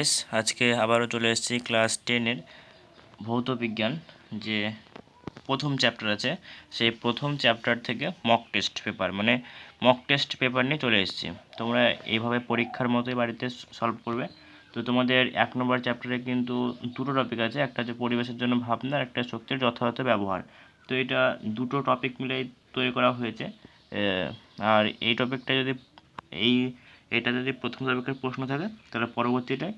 বেশ আজকে আবারও চলে এসেছি ক্লাস টেনের ভৌত বিজ্ঞান যে প্রথম চ্যাপ্টার আছে। সেই প্রথম চ্যাপ্টার থেকে মক টেস্ট পেপার মানে মক টেস্ট পেপার নিয়ে চলে এসেছি। তোমরা এইভাবে পরীক্ষার মতোই বাড়িতে সলভ করবে। তো তোমাদের এক নম্বর চ্যাপ্টারে কিন্তু দুটো টপিক আছে, একটা হচ্ছে পরিবেশের জন্য ভাবনা আর একটা শক্তির যথাযথ ব্যবহার। তো এটা দুটো টপিক মিলেই তৈরি করা হয়েছে। আর এই টপিকটা যদি এই এটা যদি প্রথম টপিকের প্রশ্ন থাকে, তাহলে পরবর্তীটায়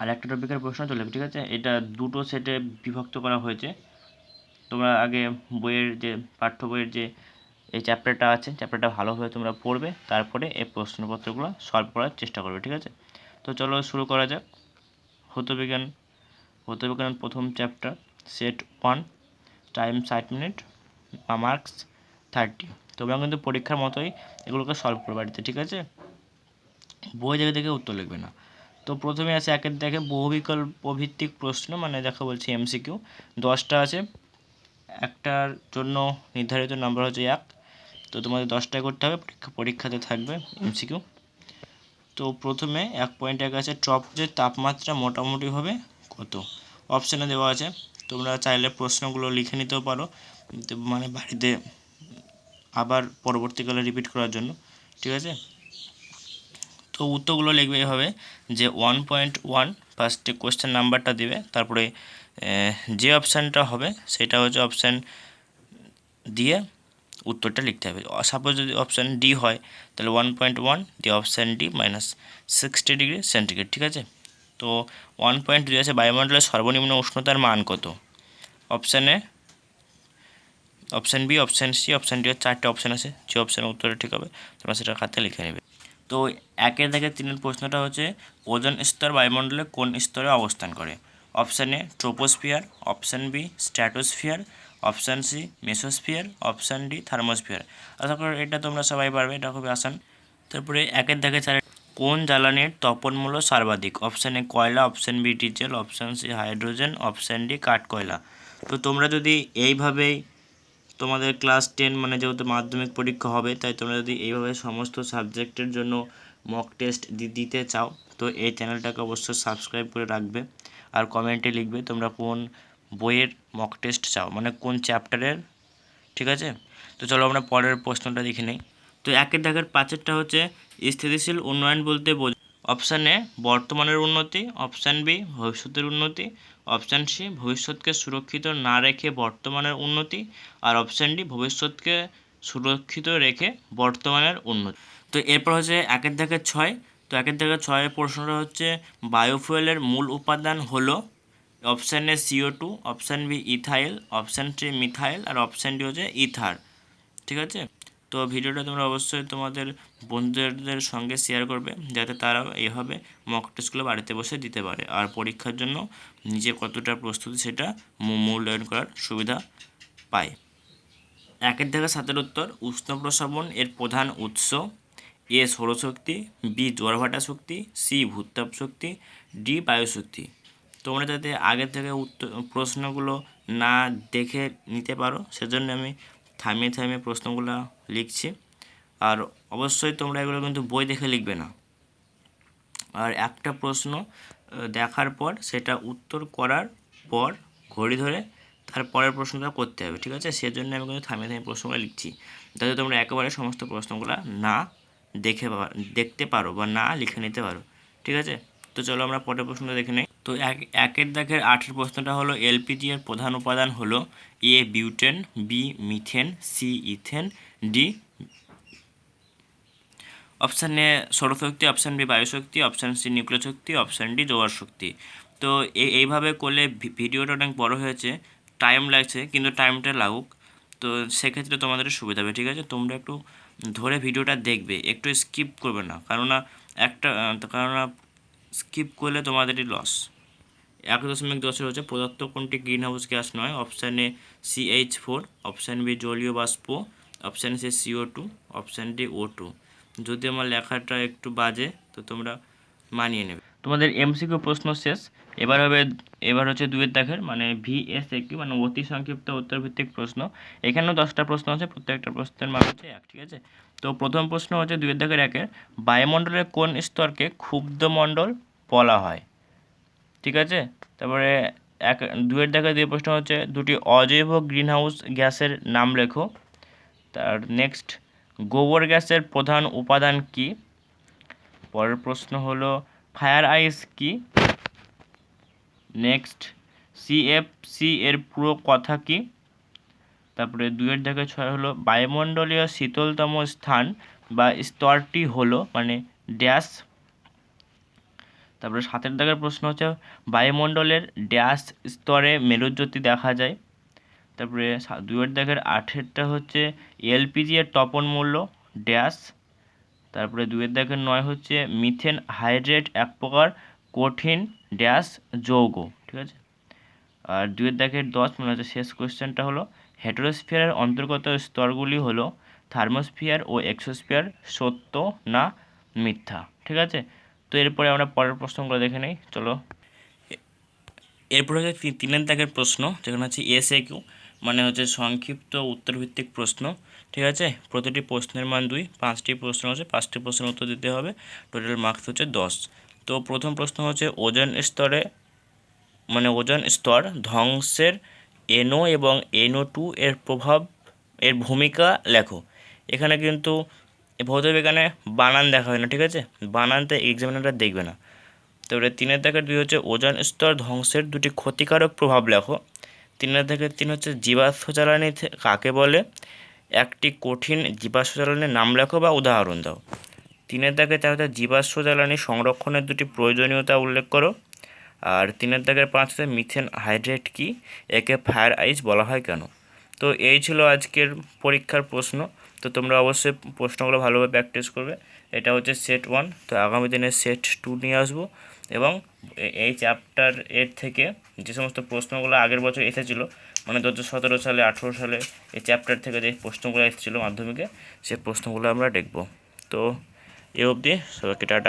আর একটা টপিকের প্রশ্ন চলে ঠিক আছে? এটা দুটো সেটে বিভক্ত করা হয়েছে। তোমরা আগে বইয়ের যে, পাঠ্য বইয়ের যে, এই চ্যাপ্টারটা আছে চ্যাপ্টারটা ভালোভাবে তোমরা পড়বে, তারপরে এই প্রশ্নপত্রগুলো সলভ করার চেষ্টা করবে, ঠিক আছে? তো চলো শুরু করা যাক। ভৌত বিজ্ঞান ভৌত বিজ্ঞান প্রথম চ্যাপ্টার সেট ওয়ান টাইম ষাট মিনিট মার্কস থার্টি তোমরা কিন্তু পরীক্ষার মতোই এগুলোকে সলভ করবে বাড়িতে, ঠিক আছে? বই দেখে দেখে উত্তর লিখবে না। তো প্রথমে আছে একের দেখে বহুবিকল্প ভিত্তিক প্রশ্ন মানে দেখো বলছি এমসিকিউ দশটা আছে, একটার জন্য নির্ধারিত নাম্বার হচ্ছে এক। তো তোমাদের দশটায় করতে হবে, পরীক্ষা, পরীক্ষাতে থাকবে এমসিকিউ তো প্রথমে এক পয়েন্ট এক আছে টপের তাপমাত্রা মোটামুটি হবে কত? অপশানে দেওয়া আছে, তোমরা চাইলে প্রশ্নগুলো লিখে নিতেও পারো। মানে বাড়িতে আবার পরবর্তীকালে রিপিট করার জন্য, ঠিক আছে? তো উত্তরগুলো লিখবে এভাবে, যে ওয়ান পয়েন্ট ওয়ান ফার্স্টে কোয়েশ্চেন নাম্বারটা দেবে, তারপরে যে অপশানটা হবে, সেটা হচ্ছে অপশান দিয়ে উত্তরটা লিখতে হবে। সাপোজ যদি অপশান ডি হয়, তাহলে ওয়ান পয়েন্ট ওয়ান দিয়ে option D minus sixty degree centigrade ঠিক আছে? তো ওয়ান পয়েন্ট দুই আছে, বায়ুমণ্ডলের সর্বনিম্ন উষ্ণতার মান কত? অপশানে option B option C option D চারটে অপশান আছে। যে অপশানের উত্তরটা ঠিক হবে, তোমরা সেটা খাতে লিখে নেবে। তো একের থেকে তিনের প্রশ্নটা হচ্ছে, ওজন স্তর বায়ুমণ্ডলে কোন স্তরে অবস্থান করে? Option A troposphere option B stratosphere option C mesosphere option D thermosphere আশা করি এটা তোমরা সবাই পারবে, এটা খুবই আসান। তারপরে একের থেকে চারের, কোন জ্বালানির তপন মূল্য সর্বাধিক? অপশান কয়লা option B diesel option C hydrogen option D কাঠ কয়লা তো তোমরা যদি এইভাবেই তোমাদের ক্লাস টেন মানে যেহেতু মাধ্যমিক পরীক্ষা হবে, তাই তোমরা যদি এইভাবে সমস্ত সাবজেক্টের জন্য মক টেস্ট দিতে চাও, তো এই চ্যানেলটাকে অবশ্যই সাবস্ক্রাইব করে রাখবে। আর কমেন্টে লিখবে তোমরা কোন বইয়ের মক টেস্ট চাও মানে কোন চ্যাপ্টারের ঠিক আছে? তো চলো আমরা পরের প্রশ্নটা দেখে নিই। তো একের দাগের পাঁচেরটা হচ্ছে স্থিতিশীল উন্নয়ন বলতে বোঝ অপশান এ বর্তমানের উন্নতি। অপশান বি ভবিষ্যতের উন্নতি। অপশান সি ভবিষ্যৎকে সুরক্ষিত না রেখে বর্তমানের উন্নতি। আর অপশান ডি ভবিষ্যৎকে সুরক্ষিত রেখে বর্তমানের উন্নতি। তো এরপর হচ্ছে একের দাগের ছয়। তো একের দাগের ছয়ের প্রশ্নটা হচ্ছে বায়োফুয়েলের মূল উপাদান হলো option A CO two option B ethyl option C methyl R option D হচ্ছে ইথার ঠিক আছে? তো ভিডিওটা তোমরা অবশ্যই তোমাদের বন্ধুদের সঙ্গে শেয়ার করবে, যাতে তারাও এইভাবে মক টেস্টগুলো বাড়িতে বসে দিতে পারে। আর পরীক্ষার জন্য নিজে কতটা প্রস্তুতি সেটা মূল্যায়ন করার সুবিধা পায়। একের থেকে সাতের উত্তর, উষ্ণ প্রসাবন এর প্রধান উৎস এ সৌরশক্তি, বি জোয়ারভাটা শক্তি, সি ভূতাপ শক্তি ডি বায়ুশক্তি। তোমরা যাতে আগে থেকে উত্তর, প্রশ্নগুলো না দেখে নিতে পারো, সেজন্য আমি থামিয়ে থামিয়ে প্রশ্নগুলো লিখছি। আর অবশ্যই তোমরা এগুলো কিন্তু বই দেখে লিখবে না। আর একটা প্রশ্ন দেখার পর সেটা উত্তর করার পর, ঘড়ি ধরে তার পরের প্রশ্নটা করতে হবে, ঠিক আছে? সেজন্য আমি কিন্তু থামিয়ে থামিয়ে প্রশ্নগুলো লিখছি। যাতে তোমরা একেবারে সমস্ত প্রশ্নগুলো না দেখে দেখতে পারো বা না লিখে নিতে পারো, ঠিক আছে? তো চলো আমরা পরের প্রশ্নটা দেখে নিই। তো এক, একের দাগের আঠের প্রশ্নটা হলো, এলপিজি এর প্রধান উপাদান হলো A butane, B methane, C ethane, D option A সৌরশক্তি, অপশান বি বায়ুশক্তি, অপশান সি নিউক্লিয় শক্তি, অপশান ডি জোয়ার শক্তি। তো এই এইভাবে করলে ভিডিওটা অনেক বড় হয়েছে, টাইম লাগছে, কিন্তু টাইমটা লাগুক। তো সেক্ষেত্রে তোমাদের সুবিধা হবে, ঠিক আছে? তোমরা একটু ধরে ভিডিওটা দেখবে, একটু স্কিপ করবে না, কেননা একটা কেননা স্কিপ করলে তোমাদেরই লস এক দশমিক দশের হচ্ছে প্রদত্ত কোনটি গ্রিন হাউস গ্যাস নয় option A CH four option B জলীয় বাষ্প option C CO two option D O two যদি আমার লেখাটা একটু বাজে, তো তোমরা মানিয়ে নেবে। তোমাদের এমসিকিউ প্রশ্ন শেষ। এবার হবে, এবার হচ্ছে দুয়ের দাগের মানে ভিএসএকিউ মানে অতি সংক্ষিপ্ত উত্তরভিত্তিক প্রশ্ন। এখানেও দশটা প্রশ্ন আছে, প্রত্যেকটা প্রশ্নের মান হচ্ছে এক, ঠিক আছে? তো প্রথম প্রশ্ন হচ্ছে দুয়ের দাগের একের। বায়ুমণ্ডলের কোন স্তরকে ক্ষুব্ধ মণ্ডল বলা হয়। ঠিক আছে? তারপরে এক, দুয়ের দেখা দিয়ে প্রশ্ন হচ্ছে, দুটি অজৈব গ্রিনহাউস গ্যাসের নাম লেখো। তার নেক্সট গোবর গ্যাসের প্রধান উপাদান কি? পরের প্রশ্ন হলো ফায়ার আইস কি? নেক্সট সিএফসি এর পুরো কথা কি? তারপরে দুয়ের দেখা ছয় হলো, বায়ুমণ্ডলীয় শীতলতম স্থান বা স্তরটি হলো মানে ড্যাশ তারপরে সাতের দাগের প্রশ্ন হচ্ছে, বায়ুমণ্ডলের ড্যাশ স্তরে মেরুজ্যোতি দেখা যায়। তারপরে দুয়ের দাগের আঠেরটা হচ্ছে, এলপিজি এর তপন মূল্য, ড্যাশ। তারপরে দুয়ের দাগের নয় হচ্ছে, মিথেন হাইড্রেট এক প্রকার কঠিন ড্যাশ যৌগ, ঠিক আছে? আর দুয়ের দাগের দশ মানে হচ্ছে শেষ কোয়েশ্চেনটা হলো, হেটেরোস্ফিয়ারের অন্তর্গত স্তরগুলি হলো থার্মোস্ফিয়ার ও এক্সোস্ফিয়ার সত্য না মিথ্যা, ঠিক আছে? তো এরপরে আমরা পরের প্রশ্নগুলো দেখে নেই, চলো। এরপরে হচ্ছে তিনের দাগের প্রশ্ন, যেখানে হচ্ছে এসএ কিউ মানে হচ্ছে সংক্ষিপ্ত উত্তরভিত্তিক প্রশ্ন, ঠিক আছে? প্রতিটি প্রশ্নের মান দুই, পাঁচটি প্রশ্ন হচ্ছে পাঁচটি প্রশ্নের উত্তর দিতে হবে টোটাল মার্কস হচ্ছে দশ। তো প্রথম প্রশ্ন হচ্ছে ওজন স্তরে মানে ওজন স্তর ধ্বংসের এনও এবং এনও টু এর প্রভাব, এর ভূমিকা লেখো। এখানে কিন্তু ভৌতবিজ্ঞানে বানান দেখা হয় না, ঠিক আছে? বানানতে এক্সামিনারটা দেখবে না। তারপরে তিনের দাগের দুই হচ্ছে ওজন স্তর ধ্বংসের দুটি ক্ষতিকারক প্রভাব লেখো। তিনের দাগের তিন হচ্ছে জীবাশ্ম জ্বালানি কাকে বলে? একটি কঠিন জীবাশ্ম জ্বালানির নাম লেখো বা উদাহরণ দাও। তিনের দাগে চার হচ্ছে জীবাশ্ম জ্বালানি সংরক্ষণের দুটি প্রয়োজনীয়তা উল্লেখ করো। আর তিনের দাগের পাঁচ হচ্ছে মিথেন হাইড্রেট কি? একে ফায়ার আইস বলা হয় কেন? তো এই ছিল আজকের পরীক্ষার প্রশ্ন। তো তোমরা অবশ্যই প্রশ্নগুলো ভালোভাবে প্র্যাকটিস করবে। এটা হচ্ছে সেট ওয়ান তো আগামী দিনে সেট টু নিয়ে আসব। এবং এই চ্যাপ্টার এর থেকে যে সমস্ত প্রশ্নগুলো আগের বছর এসেছিল মানে দু সতেরো সালে, আঠেরো সালে এই চ্যাপ্টার থেকে যে প্রশ্নগুলো এসেছিল মাধ্যমিকে সেই প্রশ্নগুলো আমরা দেখব। তো এ অবধি, সবাইকে টাটা।